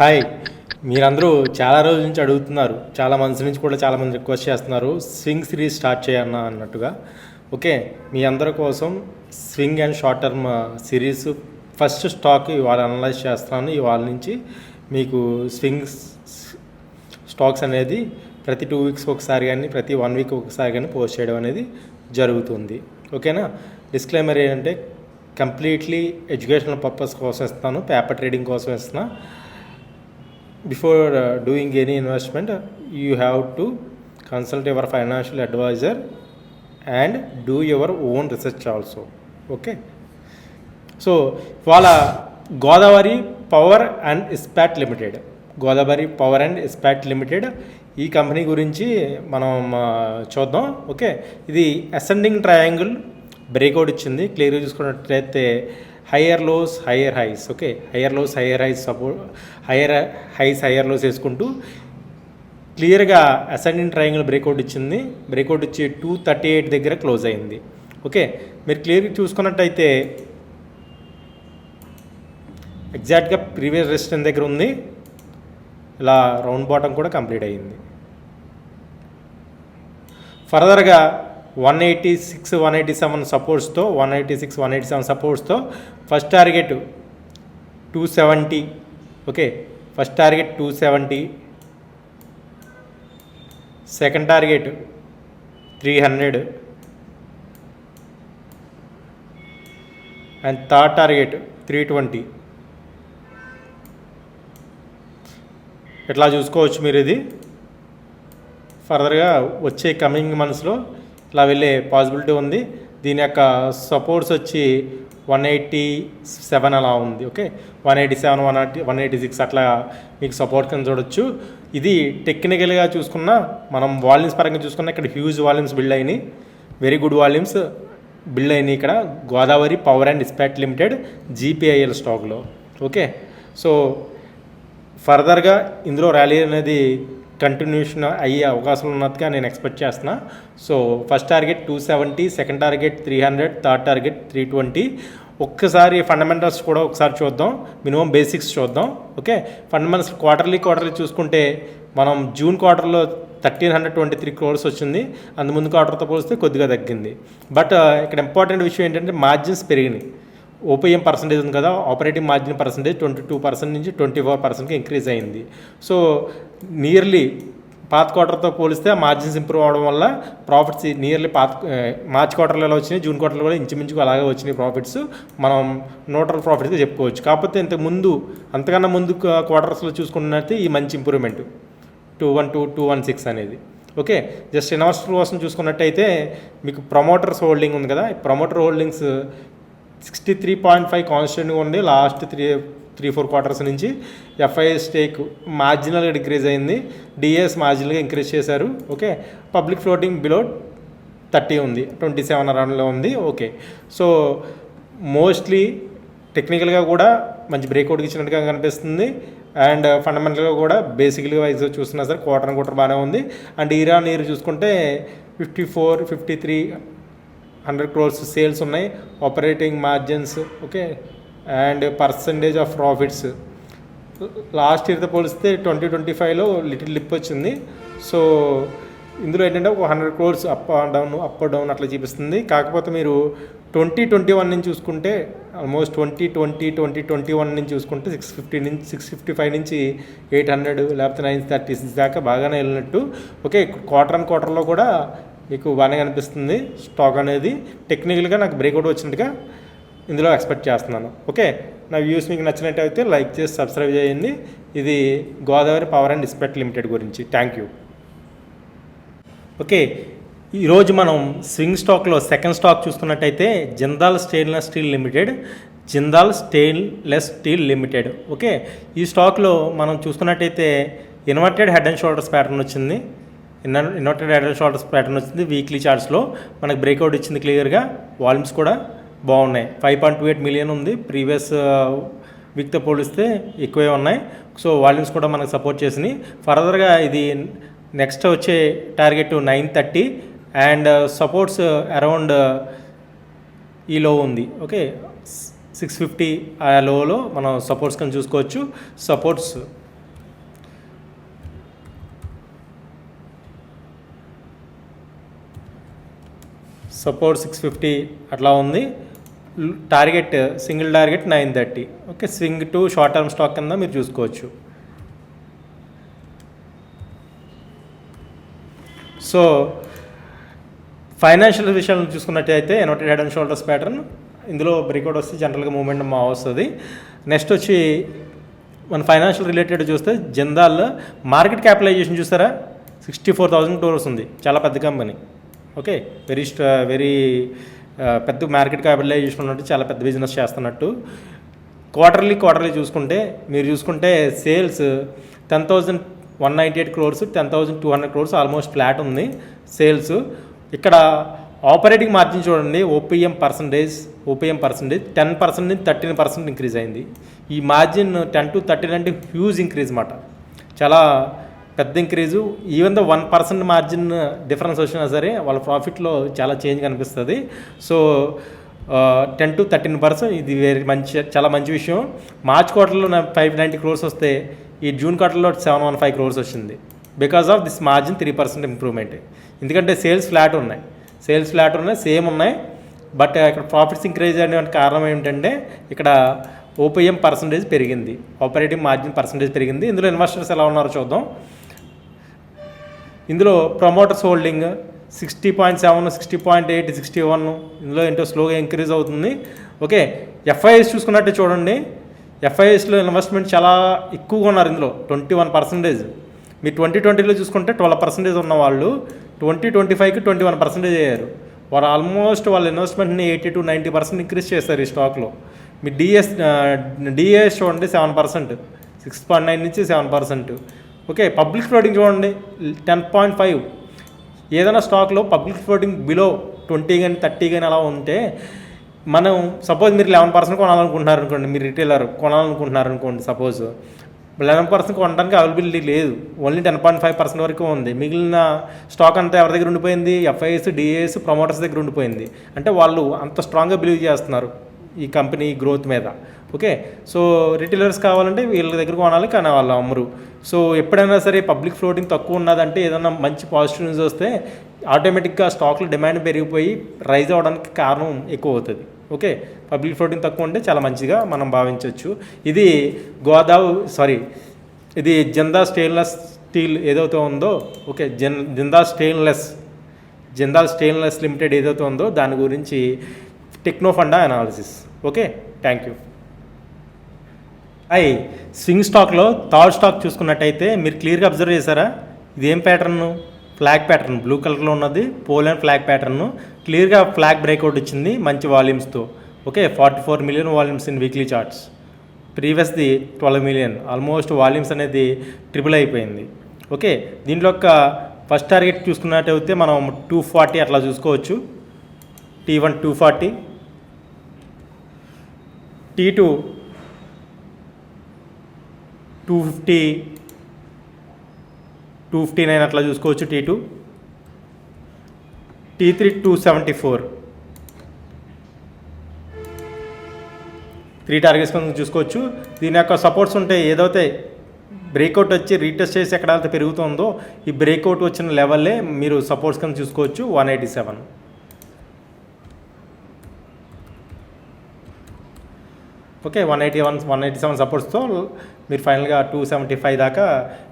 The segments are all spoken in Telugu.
హాయ్. మీరందరూ చాలా రోజుల నుంచి అడుగుతున్నారు. చాలా మంత్స్ నుంచి కూడా చాలా మంది రిక్వెస్ట్ చేస్తున్నారు. స్వింగ్ సిరీస్ స్టార్ట్ చేయన్నా అన్నట్టుగా. ఓకే మీ అందరి కోసం swing and short term series first stock ఇవాళ అనలైజ్ చేస్తున్నాను. ఇవాళ నుంచి మీకు స్వింగ్స్ స్టాక్స్ అనేది ప్రతి టూ వీక్స్ ఒకసారి కానీ ప్రతి వన్ వీక్ ఒకసారి కానీ పోస్ట్ చేయడం అనేది జరుగుతుంది. ఓకేనా? డిస్క్లైమర్ ఏంటంటే కంప్లీట్లీ ఎడ్యుకేషనల్ పర్పస్ కోసం ఇస్తాను పేపర్ ట్రేడింగ్ కోసం ఇస్తున్నా. Before doing any investment you have to consult your financial advisor and do your own research also okay so వాళ్ళ Godavari Power and Ispat Limited Godavari Power and Ispat Limited ఈ కంపెనీ గురించి మనం చూద్దాం ఓకే ఇది అసెండింగ్ ట్రయాంగిల్ బ్రేక్అవుట్ ఇచ్చింది. క్లియర్గా చూసుకున్నట్లయితే higher lows higher highs okay? Higher lows higher highs support higher highs higher lows వేసుకుంటూ క్లియర్గా అసెండెంట్ ట్రయాంగిల్ బ్రేక్అవుట్ ఇచ్చింది. బ్రేక్అవుట్ ఇచ్చి టూ థర్టీ ఎయిట్ దగ్గర క్లోజ్ అయింది. ఓకే? మీరు క్లియర్గా చూసుకున్నట్టయితే ఎగ్జాక్ట్గా ప్రీవియస్ రెసిస్టెన్స్ దగ్గర ఉంది. ఇలా రౌండ్ బాటం కూడా కంప్లీట్ అయ్యింది. ఫర్దర్గా one eighty six one eighty seven సపోర్ట్స్తో one eighty six one eighty seven సపోర్ట్స్తో first target two seventy okay? First target two seventy second target three hundred and third target three twenty. ఇట్లా చూసుకోవచ్చు మీరు ఇది? ఫర్దర్గా వచ్చే కమింగ్ మంత్స్లో ఇలా వెళ్ళే పాసిబిలిటీ ఉంది. దీని యొక్క సపోర్ట్స్ వచ్చి వన్ ఎయిటీ సెవెన్ అలా ఉంది okay one eighty seven one eighty one eighty six అట్లా మీకు సపోర్ట్ కింద చూడొచ్చు. ఇది టెక్నికల్గా చూసుకున్న మనం వాల్యూమ్స్ పరంగా చూసుకున్న ఇక్కడ హ్యూజ్ వాల్యూమ్స్ బిల్డ్ అయినాయి. వెరీ గుడ్ వాల్యూమ్స్ బిల్డ్ అయినాయి ఇక్కడ. Godavari Power and Ispat Limited GPIL స్టాక్లో ఓకే సో ఫర్దర్గా ఇందులో ర్యాలీ అనేది కంటిన్యూషన్ అయ్యే అవకాశం ఉన్నట్టుగా నేను ఎక్స్పెక్ట్ చేస్తున్నా. So first target two seventy second target three hundred third target three twenty ఒక్కసారి ఫండమెంటల్స్ కూడా ఒకసారి చూద్దాం. మినిమం బేసిక్స్ చూద్దాం. ఓకే ఫండమెంటల్స్ క్వార్టర్లీ క్వార్టర్లీ చూసుకుంటే మనం జూన్ క్వార్టర్లో thirteen hundred twenty three crores వచ్చింది. అందు ముందు క్వార్టర్తో పోలిస్తే కొద్దిగా తగ్గింది. బట్ uh, ఇక్కడ ఇంపార్టెంట్ విషయం ఏంటంటే మార్జిన్స్ పెరిగినాయి. ఓపీఎం పర్సంటేజ్ ఉంది కదా operating margin percentage twenty two percent నుంచి ట్వంటీ ఫోర్ పర్సెంట్కి ఇంక్రీజ్ అయింది. సో నియర్లీ పాత క్వార్టర్తో పోలిస్తే మార్జిన్స్ ఇంప్రూవ్ అవడం వల్ల ప్రాఫిట్స్ నియర్లీ పాత మార్చ్ క్వార్టర్లో ఎలా వచ్చినాయి జూన్ క్వార్టర్లో కూడా ఇంచుమించుకు అలాగే వచ్చినాయి ప్రాఫిట్స్. మనం నోటల్ ప్రాఫిట్స్గా చెప్పుకోవచ్చు. కాకపోతే ఇంతకు ముందు అంతకన్నా ముందు క్వార్టర్స్లో చూసుకున్నట్టు ఈ మంచి improvement two one two two one six అనేది. ఓకే? జస్ట్ ఇన్వెస్టర్ కోసం చూసుకున్నట్టయితే మీకు ప్రమోటర్స్ హోల్డింగ్ ఉంది కదా promoter holdings sixty three point five కాన్స్టెంట్గా ఉంది. Last three three four quarters నుంచి ఎఫ్ఐ స్టేక్ మార్జినల్గా డిక్రీజ్ అయింది. డిఎస్ మార్జినల్గా ఇంక్రీజ్ చేశారు. Okay? Public floating below thirty ఉంది. ట్వంటీ సెవెన్ అరౌండ్లో ఉంది. ఓకే. సో మోస్ట్లీ టెక్నికల్గా కూడా మంచి బ్రేక్అవుట్ ఇచ్చినట్టుగా కనిపిస్తుంది. అండ్ ఫండమెంటల్గా కూడా బేసికల్గా వైజ్ చూస్తున్నా సరే క్వార్టర్ క్వార్టర్ బాగానే ఉంది. అండ్ ఇరాన్ ఇయర్ చూసుకుంటే fifty four fifty three hundred crores sales ఉన్నాయి operating margins okay and percentage of profits. Last ఇయర్తో పోలిస్తే ట్వంటీ ట్వంటీ ఫైవ్లో లిటిల్ లిప్ వచ్చింది. సో ఇందులో ఏంటంటే ఒక hundred crores up down up down అట్లా చూపిస్తుంది. కాకపోతే మీరు ట్వంటీ ట్వంటీ వన్ నుంచి చూసుకుంటే almost twenty twenty twenty twenty one నుంచి చూసుకుంటే సిక్స్ ఫిఫ్టీ నుంచి సిక్స్ ఫిఫ్టీ ఫైవ్ నుంచి ఎయిట్ హండ్రెడ్ లేకపోతే నైన్ థర్టీ సిక్స్ దాకా బాగానే వెళ్ళినట్టు. ఓకే క్వార్టర్ అండ్ క్వార్టర్లో కూడా మీకు బాగానే కనిపిస్తుంది. స్టాక్ అనేది టెక్నికల్గా నాకు బ్రేక్అవుట్ వచ్చినట్టుగా ఇందులో ఎక్స్పెక్ట్ చేస్తున్నాను. ఓకే? నా వ్యూస్ మీకు నచ్చినట్టయితే లైక్ చేసి సబ్స్క్రైబ్ చేయండి. ఇది Godavari Power and Ispat Limited గురించి. Thank you. ఓకే? ఈరోజు మనం స్వింగ్ స్టాక్లో సెకండ్ స్టాక్ చూస్తున్నట్టయితే Jindal Stainless Steel Limited. Jindal Stainless Steel Limited. Okay? ఈ స్టాక్లో మనం చూస్తున్నట్టయితే inverted head and shoulders pattern వచ్చింది. ఇన్నర్ ఇన్వర్టెడ్ హెడ్ ప్యాటర్న్ వచ్చింది. వీక్లీ చార్ట్స్లో మనకు బ్రేక్అవుట్ ఇచ్చింది క్లియర్గా వాల్యూమ్స్ కూడా బాగున్నాయి. Five point two eight million ఉంది. ప్రీవియస్ వీక్తో uh, పోలిస్తే ఎక్కువే ఉన్నాయి. సో వాల్యూమ్స్ కూడా మనకు సపోర్ట్ చేసినాయి. ఫర్దర్గా ఇది నెక్స్ట్ వచ్చే target nine thirty and supports around ఈ లో ఉంది. ఓకే సిక్స్ ఫిఫ్టీ ఆ లోలో మనం సపోర్ట్స్ కానీ చూసుకోవచ్చు. సపోర్ట్స్ సపోర్ట్ సిక్స్ ఫిఫ్టీ అట్లా ఉంది. Target single target nine thirty. Okay swing to short term stock కింద మీరు చూసుకోవచ్చు. సో ఫైనాన్షియల్ విషయాలను చూసుకున్నట్టయితే inverted head and shoulders pattern. ఇందులో బ్రేక్అవుట్ వస్తే జనరల్గా మూమెంట్ మా వస్తుంది. నెక్స్ట్ వచ్చి మన ఫైనాన్షియల్ రిలేటెడ్ చూస్తే జిందాల్ మార్కెట్ క్యాపిటలైజేషన్ చూస్తారా? సిక్స్టీ ఫోర్ థౌజండ్ క్రోర్స్ ఉంది. చాలా పెద్ద కంపెనీ. ఓకే వెరీ వెరీ పెద్ద మార్కెట్ క్యాపిటలైజేషన్ ఉన్నట్టు చాలా పెద్ద బిజినెస్ చేస్తున్నట్టు. క్వార్టర్లీ క్వార్టర్లీ చూసుకుంటే మీరు చూసుకుంటే sales ten thousand one ninety eight crores ten thousand two hundred crores almost flat ఉంది సేల్స్ ఇక్కడ ఆపరేటింగ్ మార్జిన్ చూడండి OPM percentage OPM percentage ten percent నుంచి థర్టీన్ పర్సెంట్ ఇంక్రీజ్ అయింది. ఈ మార్జిన్ టెన్ టు థర్టీన్ అంటే హ్యూజ్ ఇంక్రీజ్ అన్నమాట. చాలా పెద్ద increase even the one percent margin difference వచ్చినా సరే వాళ్ళ ప్రాఫిట్లో చాలా చేంజ్ కనిపిస్తుంది. So ten to thirteen percent ఇది వెరీ మంచి చాలా మంచి విషయం. మార్చ్ క్వార్టర్లో ఫైవ్ నైంటీ క్రోర్స్ వస్తే ఈ జూన్ క్వార్టర్లో సెవెన్ వన్ ఫైవ్ క్రోర్స్ వచ్చింది. Because of this margin three percent improvement ఎందుకంటే సేల్స్ ఫ్లాట్ ఉన్నాయి. సేల్స్ ఫ్లాట్ ఉన్నాయి సేమ్ ఉన్నాయి. బట్ uh, ఇక్కడ ప్రాఫిట్స్ ఇంక్రీజ్ అయ్యేటువంటి కారణం ఏంటంటే ఇక్కడ ఓపీఎం పర్సంటేజ్ పెరిగింది. ఆపరేటింగ్ మార్జిన్ పర్సంటేజ్ పెరిగింది. ఇందులో ఇన్వెస్టర్స్ ఎలా ఉన్నారో చూద్దాం. ఇందులో promoters holding sixty point seven sixty point eight sixty one ఇందులో ఏంటో స్లోగా ఇంక్రీజ్ అవుతుంది. ఓకే ఎఫ్ఐఎస్ చూసుకున్నట్టే చూడండి. ఎఫ్ఐఎస్లో ఇన్వెస్ట్మెంట్ చాలా ఎక్కువగా ఉన్నారు ఇందులో ట్వంటీ వన్ పర్సెంటేజ్ మీరు ట్వంటీ ట్వంటీలో చూసుకుంటే ట్వెల్వ్ పర్సెంటేజ్ ఉన్న వాళ్ళు ట్వంటీ ట్వంటీ ఫైవ్కి ట్వంటీ వన్ పర్సెంటేజ్ అయ్యారు. వారు ఆల్మోస్ట్ వాళ్ళ ఇన్వెస్ట్మెంట్ని eighty to ninety percent increase చేస్తారు ఈ స్టాక్లో మీ డిఎస్ డిఎస్ చూడండి seven percent six point nine నుంచి seven percent okay public floating చూడండి. Ten point five. ఏదైనా స్టాక్లో పబ్లిక్ ఫ్లోటింగ్ బిలో ట్వంటీ కానీ థర్టీ కానీ అలా ఉంటే మనం సపోజ్ మీరు లెవెన్ పర్సెంట్ కొనాలనుకుంటున్నారు అనుకోండి మీరు రిటైలర్ కొనాలనుకుంటున్నారు అనుకోండి సపోజ్. లెవెన్ పర్సెంట్ కొనడానికి అవైలబిలిటీ లేదు. Only ten point five percent వరకు ఉంది. మిగిలిన స్టాక్ అంతా ఎవరి దగ్గర ఉండిపోయింది? ఎఫ్ఐఎస్ డిఏఎస్ ప్రమోటర్స్ దగ్గర ఉండిపోయింది. అంటే వాళ్ళు అంత స్ట్రాంగ్గా బిలీవ్ చేస్తున్నారు. ఈ కంపెనీ గ్రోత్ మీద. ఓకే? సో రిటైలర్స్ కావాలంటే వీళ్ళ దగ్గర కొనాలి కానీ వాళ్ళు అమ్మరు. సో ఎప్పుడైనా సరే పబ్లిక్ ఫ్లోటింగ్ తక్కువ ఉన్నదంటే ఏదైనా మంచి పాజిటివ్ న్యూస్ వస్తే ఆటోమేటిక్గా స్టాక్లు డిమాండ్ పెరిగిపోయి రైజ్ అవ్వడానికి కారణం ఎక్కువ అవుతుంది. ఓకే? పబ్లిక్ ఫ్లోటింగ్ తక్కువ ఉంటే చాలా మంచిగా మనం భావించవచ్చు ఇది గోదావరి సారీ ఇది జిందా స్టెయిన్లెస్ స్టీల్ ఏదైతే ఉందో ఓకే జన్ జిందా స్టెయిన్లెస్ జిందాల్ స్టెయిన్లెస్ లిమిటెడ్ ఏదైతే ఉందో దాని గురించి technofunda analysis okay thank you అయ్ స్వింగ్ స్టాక్లో థర్డ్ స్టాక్ చూసుకున్నట్టయితే మీరు క్లియర్గా అబ్జర్వ్ చేశారా? ఇది ఏం ప్యాటర్న్ ఫ్లాగ్ ప్యాటర్న్ బ్లూ కలర్లో ఉన్నది పోలాండ్ ఫ్లాగ్ ప్యాటర్న్ క్లియర్గా ఫ్లాగ్ బ్రేక్అవుట్ ఇచ్చింది మంచి వాల్యూమ్స్తో okay forty four million volumes in weekly charts ప్రీవియస్ది twelve million almost volumes అనేది ట్రిపుల్ అయిపోయింది. ఓకే దీంట్లో ఒక ఫస్ట్ టార్గెట్ చూసుకున్నట్టయితే మనం టూ ఫార్టీ అట్లా చూసుకోవచ్చు. T one two forty T two two fifty two fifty nine అట్లా చూసుకోవచ్చు T two T three two seventy four three targets కింద చూసుకోవచ్చు. దీని యొక్క సపోర్ట్స్ ఉంటాయి ఏదైతే బ్రేక్అవుట్ వచ్చి రీటెస్ట్ చేసి ఎక్కడైతే పెరుగుతుందో ఈ బ్రేక్అవుట్ వచ్చిన లెవెల్లే మీరు సపోర్ట్స్ కింద చూసుకోవచ్చు one eighty seven okay one eighty one one eighty seven సపోర్ట్స్తో మీరు ఫైనల్గా టూ సెవెంటీ ఫైవ్ దాకా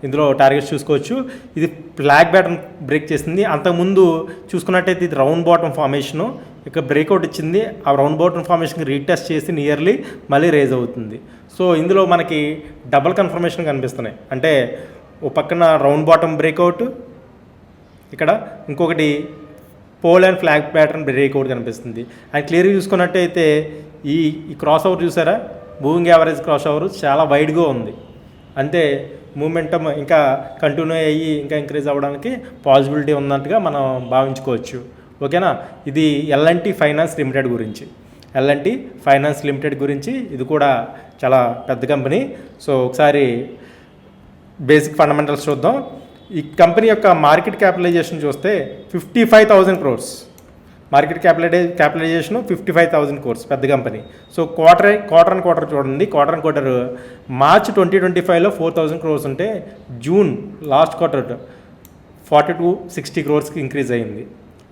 ఇందులో టార్గెట్స్ చూసుకోవచ్చు. ఇది ఫ్లాగ్ బ్యాటర్న్ బ్రేక్ చేసింది. అంతకుముందు చూసుకున్నట్టయితే ఇది రౌండ్ బాటమ్ ఫార్మేషను ఇక బ్రేక్అవుట్ ఇచ్చింది. ఆ రౌండ్ బాటమ్ ఫార్మేషన్కి రీటెస్ట్ చేసి నియర్లీ మళ్ళీ రేజ్ అవుతుంది. సో ఇందులో మనకి డబల్ కన్ఫర్మేషన్ కనిపిస్తున్నాయి. అంటే ఓ పక్కన రౌండ్ బాటమ్ బ్రేక్అవుట్ ఇక్కడ ఇంకొకటి pole and flag pattern breakout కనిపిస్తుంది. అండ్ క్లియర్గా చూసుకున్నట్టయితే ఈ ఈ క్రాస్ ఓవర్ చూసారా? మూవింగ్ యావరేజ్ క్రాస్ ఓవర్ చాలా వైడ్గా ఉంది. అంటే మూమెంటం ఇంకా కంటిన్యూ అయ్యి ఇంకా ఇంక్రీజ్ అవ్వడానికి పాసిబిలిటీ ఉన్నట్టుగా మనం భావించుకోవచ్చు. ఓకేనా? ఇది ఎల్ఎన్టీ ఫైనాన్స్ లిమిటెడ్ గురించి. ఎల్ఎన్టీ ఫైనాన్స్ లిమిటెడ్ గురించి ఇది కూడా చాలా పెద్ద కంపెనీ సో ఒకసారి బేసిక్ ఫండమెంటల్స్ చూద్దాం. ఈ కంపెనీ యొక్క మార్కెట్ క్యాపిటలైజేషన్ చూస్తే fifty five thousand crores market క్యాపిటలై capitalization fifty five thousand crores పెద్ద company. So quarter quarter and quarter చూడండి. Quarter and quarter March twenty twenty ఫైవ్లో ఫోర్ థౌసండ్ క్రోర్స్ ఉంటే June last quarter forty two sixty క్రోర్స్కి increase అయింది.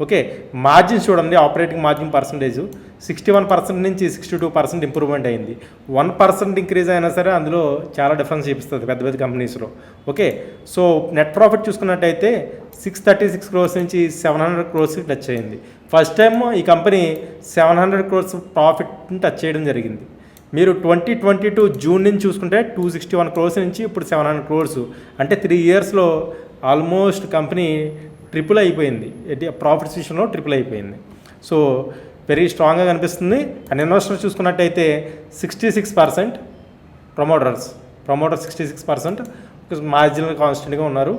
ఓకే మార్జిన్స్ చూడండి. Operating margin percentage sixty one percent నుంచి సిక్స్టీ టూ పర్సెంట్ ఇంప్రూవ్మెంట్ అయింది. వన్ పర్సెంట్ ఇంక్రీజ్ అయినా సరే అందులో చాలా డిఫరెన్స్ చూపిస్తుంది పెద్ద పెద్ద కంపెనీస్లో. ఓకే సో నెట్ ప్రాఫిట్ చూసుకున్నట్టయితే సిక్స్ థర్టీ సిక్స్ క్రోర్స్ నుంచి సెవెన్ హండ్రెడ్ క్రోర్స్కి టచ్ అయింది. ఫస్ట్ టైం ఈ కంపెనీ సెవెన్ హండ్రెడ్ క్రోర్స్ ప్రాఫిట్ని టచ్ చేయడం జరిగింది. మీరు ట్వంటీ ట్వంటీ టూ జూన్ నుంచి చూసుకుంటే టూ సిక్స్టీ వన్ క్రోర్స్ నుంచి ఇప్పుడు సెవెన్ హండ్రెడ్ క్రోర్స్ అంటే త్రీ ఇయర్స్లో ఆల్మోస్ట్ కంపెనీ ట్రిపుల్ అయిపోయింది. ప్రాఫిట్స్ విషయంలో ట్రిపుల్ అయిపోయింది. సో వెరీ స్ట్రాంగ్గా కనిపిస్తుంది. అండ్ ఇన్వెస్టర్ చూసుకున్నట్టయితే sixty six percent promoters promoter sixty six percent marginal కాన్స్టెంట్గా ఉన్నారు.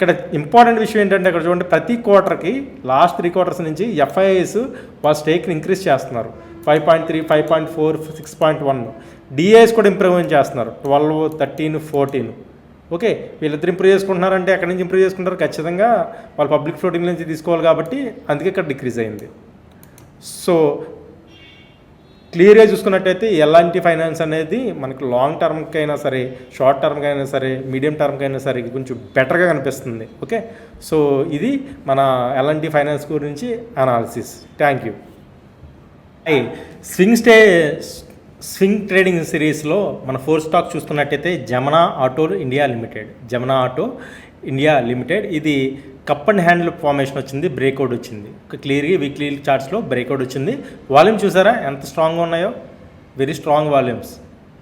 ఇక్కడ ఇంపార్టెంట్ విషయం ఏంటంటే ఇక్కడ చూడండి ప్రతి క్వార్టర్కి లాస్ట్ త్రీ క్వార్టర్స్ నుంచి ఎఫ్ఐఐస్ వాళ్ళ స్టేక్ని ఇంక్రీజ్ చేస్తున్నారు. Five point three five point four six point one DIIs కూడా ఇంప్రూవ్మెంట్ చేస్తున్నారు? ట్వెల్వ్ థర్టీన్ ఫోర్టీన్ ఓకే వీళ్ళిద్దరు ఇంప్రూవ్ చేసుకుంటున్నారంటే ఎక్కడి నుంచి ఇంప్రూవ్ చేసుకుంటారు ఖచ్చితంగా వాళ్ళు పబ్లిక్ ఫ్లోటింగ్ నుంచి తీసుకోవాలి కాబట్టి అందుకే ఇక్కడ డిక్రీజ్ అయింది. సో క్లియర్గా చూసుకున్నట్టయితే ఎలాంటి ఫైనాన్స్ అనేది మనకు లాంగ్ టర్మ్కి అయినా సరే షార్ట్ టర్మ్కి అయినా సరే మీడియం టర్మ్కి అయినా సరే కొంచెం బెటర్గా కనిపిస్తుంది. ఓకే? సో ఇది మన ఎలాంటి ఫైనాన్స్ గురించి analysis. Thank you. I swing stay swing trading సిరీస్లో మన ఫోర్ స్టాక్ చూసుకున్నట్టయితే Jamna Auto India Limited. Jamna Auto India Limited ఇది కప్ అండ్ హ్యాండిల్ ఫార్మేషన్ వచ్చింది బ్రేక్అవుట్ వచ్చింది. క్లియర్గా వీక్లీ చార్ట్స్లో బ్రేక్అవుట్ వచ్చింది. వాల్యూమ్ చూసారా? ఎంత స్ట్రాంగ్గా ఉన్నాయో? వెరీ స్ట్రాంగ్ వాల్యూమ్స్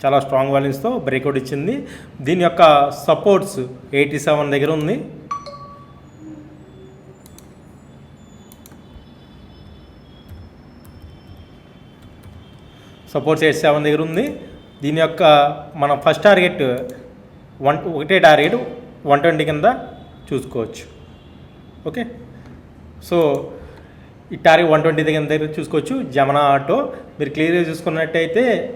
చాలా స్ట్రాంగ్ వాల్యూమ్స్తో బ్రేక్అవుట్ ఇచ్చింది. దీని యొక్క సపోర్ట్స్ ఎయిటీ సెవెన్ దగ్గర ఉంది. సపోర్ట్స్ ఎయిట్ సెవెన్ దగ్గర ఉంది. దీని యొక్క మన ఫస్ట్ టార్గెట్ వన్ ఒకటే టార్గెట్ వన్ ట్వంటీ కింద చూసుకోవచ్చు. ఓకే? సో ఈ టారీ వన్ ట్వంటీ దగ్గర దగ్గర చూసుకోవచ్చు. జమనా ఆటో. మీరు క్లియర్గా చూసుకున్నట్టయితే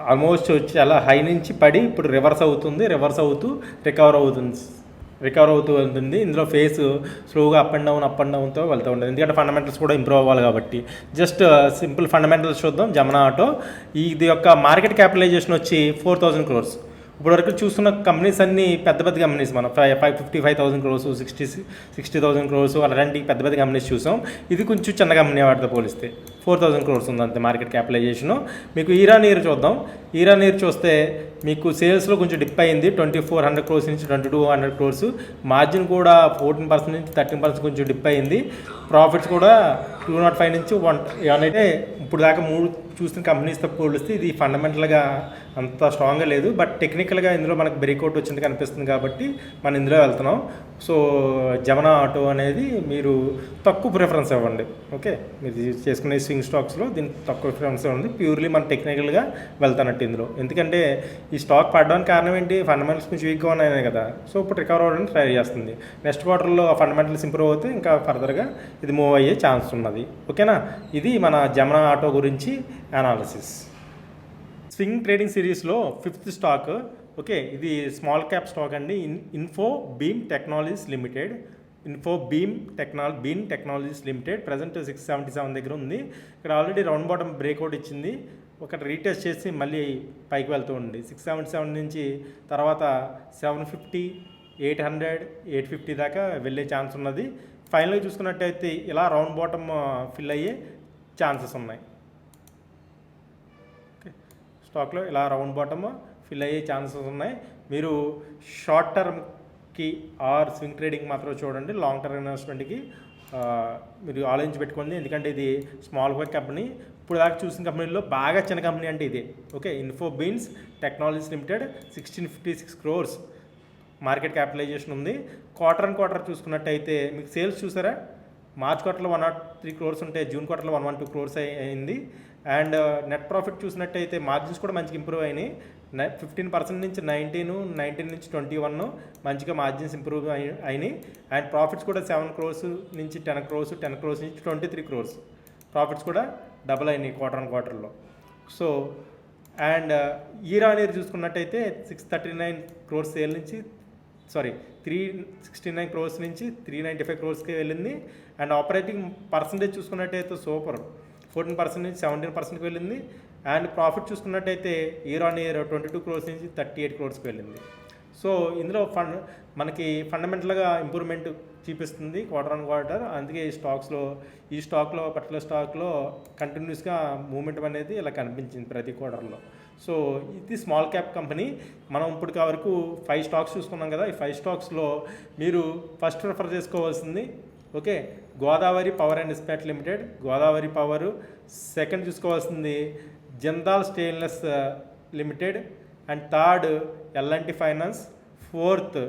ఆల్మోస్ట్ చాలా హై నుంచి పడి ఇప్పుడు రివర్స్ అవుతుంది రివర్స్ అవుతూ రికవర్ అవుతుంది రికవర్ అవుతూ ఉంటుంది. ఇందులో ఫేస్ స్లోగా up and down up and డౌన్తో వెళ్తూ ఉంటుంది. ఎందుకంటే ఫండమెంటల్స్ కూడా ఇంప్రూవ్ అవ్వాలి కాబట్టి. జస్ట్ సింపుల్ ఫండమెంటల్స్ చూద్దాం. జమనా ఆటో. ఇది యొక్క మార్కెట్ క్యాపిటలైజేషన్ వచ్చి ఫోర్ థౌజండ్ క్రోర్స్. ఇప్పటివరకు చూస్తున్న కంపెనీస్ అన్ని పెద్ద పెద్ద కంపెనీస్ మనం. Five five fifty five thousand crores sixty sixty thousand crores అలాంటి పెద్ద పెద్ద కంపెనీస్ చూసాం. ఇది కొంచెం చిన్న కంపెనీ వాటితో పోలిస్తే ఫోర్ థౌసండ్ క్రోర్స్ ఉంది అంతే మార్కెట్ క్యాపిటలైజేషను మీకు ఈరాన్ ఇయర్ చూద్దాం. ఈరాన్ ఇయర్ చూస్తే మీకు సేల్స్లో కొంచెం డిప్ అయింది. ట్వంటీ ఫోర్ హండ్రెడ్ క్రోర్స్ నుంచి twenty two hundred crores margin కూడా ఫోర్టీన్ పర్సెంట్ నుంచి థర్టీన్ పర్సెంట్ కొంచెం డిప్ అయింది. ప్రాఫిట్స్ కూడా టూ నాట్ ఫైవ్ నుంచి వన్ అయితే ఇప్పుడు దాకా మూడు చూసిన కంపెనీస్తో పోలిస్తే ఇది ఫండమెంటల్గా అంత స్ట్రాంగ్గా లేదు. బట్ టెక్నికల్గా ఇందులో మనకు బ్రేక్అవుట్ వచ్చింది కనిపిస్తుంది కాబట్టి మనం ఇందులో వెళ్తున్నాం. సో జమనా ఆటో అనేది మీరు తక్కువ ప్రిఫరెన్స్ ఇవ్వండి. ఓకే మీరు చేసుకునే స్వింగ్ స్టాక్స్లో దీనికి తక్కువ ప్రిఫరెన్స్ ఇవ్వండి. ప్యూర్లీ మన టెక్నికల్గా వెళ్తానట్టు ఇందులో. ఎందుకంటే ఈ స్టాక్ పడడానికి కారణం ఏంటి? ఫండమెంటల్స్ కొంచెం వీక్గా ఉన్నాయి కదా. సో ఇప్పుడు రికవర్ అవ్వడానికి ట్రై చేస్తుంది. నెక్స్ట్ క్వార్టర్లో ఫండమెంటల్స్ ఇంప్రూవ్ అవుతే ఇంకా ఫర్దర్గా ఇది మూవ్ అయ్యే ఛాన్స్ ఉన్నది. ఓకేనా ఇది మన జమనా ఆటో గురించి అనాలిసిస్ స్వింగ్ ట్రేడింగ్ సిరీస్లో ఫిఫ్త్ స్టాక్ ఓకే ఇది స్మాల్ క్యాప్ స్టాక్ అండి. In info beam technologies limited info beam టెక్నాల beam Technologies Limited present six seventy seven దగ్గర ఉంది. ఇక్కడ ఆల్రెడీ రౌండ్ బాటమ్ బ్రేక్అవుట్ ఇచ్చింది. ఒకటి రీటెస్ట్ చేసి మళ్ళీ పైకి వెళ్తూ ఉంది. సిక్స్ సెవెంటీ సెవెన్ నుంచి తర్వాత seven fifty eight hundred eight fifty దాకా వెళ్ళే ఛాన్స్ ఉన్నది. ఫైనల్గా చూసుకున్నట్టయితే ఇలా రౌండ్ బాటమ్ ఫిల్ అయ్యే ఛాన్సెస్ ఉన్నాయి. స్టాక్లో ఇలా రౌండ్ బాటమ్ ఫిల్ అయ్యే ఛాన్సెస్ ఉన్నాయి. మీరు షార్ట్ టర్మ్కి ఆర్ స్వింగ్ ట్రేడింగ్ మాత్రం చూడండి. లాంగ్ టర్మ్ ఇన్వెస్ట్మెంట్కి మీరు ఆలోచించి పెట్టుకోండి. ఎందుకంటే ఇది స్మాల్ క్యాప్ కంపెనీ. ఇప్పుడు దాకా చూసిన కంపెనీలో బాగా చిన్న కంపెనీ అంటే ఇది. Okay? InfoBeans Technologies Limited sixteen fifty six crores market capitalization ఉంది. క్వార్టర్ అండ్ క్వార్టర్ చూసుకున్నట్టయితే మీకు సేల్స్ చూసారా? మార్చ్ క్వార్టర్లో వన్ నాట్ త్రీ క్రోర్స్ ఉంటే జూన్ క్వార్టర్లో వన్ వన్ టూ క్రోర్స్ అయింది. అండ్ uh, నెట్ ప్రాఫిట్ చూసినట్టయితే మార్జిన్స్ కూడా మంచిగా ఇంప్రూవ్ అయినాయి. ఫిఫ్టీన్ పర్సెంట్ నుంచి నైన్టీన్ నైన్టీన్ నుంచి ట్వంటీ వన్ మంచిగా మార్జిన్స్ ఇంప్రూవ్ అయి అయినాయి. అండ్ ప్రాఫిట్స్ కూడా సెవెన్ క్రోర్స్ నుంచి టెన్ క్రోర్స్ టెన్ క్రోర్స్ నుంచి ట్వంటీ త్రీ క్రోర్స్ ప్రాఫిట్స్ కూడా డబుల్ అయినాయి క్వార్టర్ అండ్ క్వార్టర్లో. So and uh, year on year చూసుకున్నట్టయితే six thirty nine crores sale నుంచి sorry three sixty nine crores నుంచి త్రీ నైంటీ ఫైవ్ క్రోర్స్కి వెళ్ళింది. అండ్ ఆపరేటింగ్ పర్సంటేజ్ చూసుకున్నట్టయితే సూపర్ ఫోర్టీన్ పర్సెంట్ నుంచి సెవెంటీన్ పర్సెంట్కి వెళ్ళింది. అండ్ ప్రాఫిట్ చూసుకున్నట్టయితే year on year twenty two crores నుంచి థర్టీ ఎయిట్ క్రోర్స్కి వెళ్ళింది. సో ఇందులో ఫండ్ మనకి ఫండమెంటల్గా ఇంప్రూవ్మెంట్ చూపిస్తుంది క్వార్టర్ ఆన్ క్వార్టర్ అందుకే ఈ స్టాక్స్లో ఈ స్టాక్లో పర్టికులర్ స్టాక్లో కంటిన్యూస్గా మూమెంట్ అనేది ఇలా కనిపించింది ప్రతి క్వార్టర్లో సో ఇది స్మాల్ క్యాప్ కంపెనీ మనం ఇప్పటికి వరకు ఫైవ్ స్టాక్స్ చూసుకున్నాం కదా ఈ ఫైవ్ స్టాక్స్లో మీరు ఫస్ట్ రెఫర్ చేసుకోవాల్సింది okay Godavari power and Ispat limited Godavari power second చూసుకోవాల్సింది Jindal stainless limited and third LNT finance fourth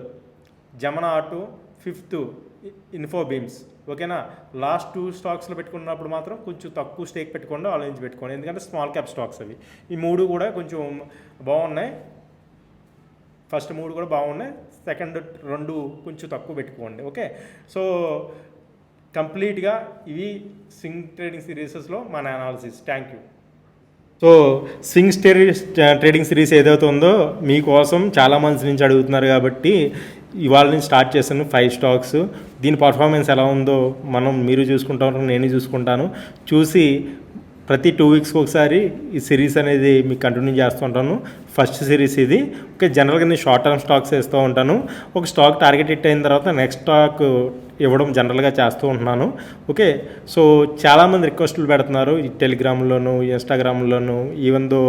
Jamna auto fifth Infobeans ఓకేనా? లాస్ట్ టూ స్టాక్స్లో పెట్టుకున్నప్పుడు మాత్రం కొంచెం తక్కువ స్టేక్ పెట్టుకోండి ఆలోచించి పెట్టుకోండి. ఎందుకంటే స్మాల్ క్యాప్ స్టాక్స్ అవి. ఈ మూడు కూడా కొంచెం బాగున్నాయి. ఫస్ట్ మూడు కూడా బాగున్నాయి. సెకండ్ రెండు కొంచెం తక్కువ పెట్టుకోండి. ఓకే? సో కంప్లీట్గా ఇవి సింగ్ ట్రేడింగ్ సిరీసెస్లో మన analysis. Thank you. So swing స్టేరీ trading series ఏదైతే ఉందో మీకోసం చాలా మంత్స్ నుంచి అడుగుతున్నారు కాబట్టి ఇవాళ నుంచి స్టార్ట్ చేశాను ఫైవ్ స్టాక్స్. దీని పర్ఫార్మెన్స్ ఎలా ఉందో మనం మీరు చూసుకుంటారు నేను చూసుకుంటాను. చూసి ప్రతి టూ వీక్స్కి ఒకసారి ఈ సిరీస్ అనేది మీకు కంటిన్యూ చేస్తూ ఉంటాను. ఫస్ట్ సిరీస్ ఇది. ఓకే జనరల్గా నేను షార్ట్ టర్మ్ స్టాక్స్ వేస్తూ ఉంటాను. ఒక స్టాక్ టార్గెట్ హిట్ అయిన తర్వాత నెక్స్ట్ స్టాక్ ఇవ్వడం జనరల్గా చేస్తూ ఉంటున్నాను. ఓకే సో చాలామంది రిక్వెస్టులు పెడుతున్నారు ఈ టెలిగ్రామ్లోను ఇన్స్టాగ్రామ్లోను ఈవెన్ దో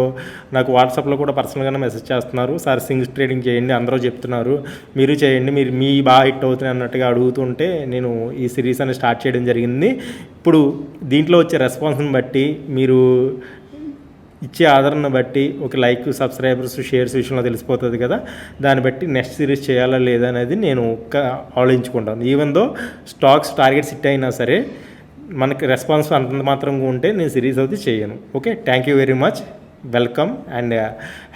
నాకు వాట్సాప్లో కూడా పర్సనల్గానే మెసేజ్ చేస్తున్నారు. సార్ సింగ్స్ ట్రేడింగ్ చేయండి అందరూ చెప్తున్నారు. మీరు చేయండి మీరు మీ బాగా హిట్ అవుతున్నాయి అన్నట్టుగా అడుగుతుంటే నేను ఈ సిరీస్ అనేది స్టార్ట్ చేయడం జరిగింది. ఇప్పుడు దీంట్లో వచ్చే రెస్పాన్స్ని బట్టి మీరు ఇచ్చే ఆదరణ బట్టి ఒక లైక్ సబ్స్క్రైబర్స్ షేర్స్ విషయంలో తెలిసిపోతుంది కదా. దాన్ని బట్టి నెక్స్ట్ సిరీస్ చేయాలా లేదా అనేది నేను ఒక్క ఆలోచించుకుంటాను. Even though stocks targets hit అయినా సరే మనకి రెస్పాన్స్ అంత మాత్రంగా ఉంటే నేను సిరీస్ అయితే చేయను. Okay thank you very much welcome and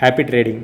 happy trading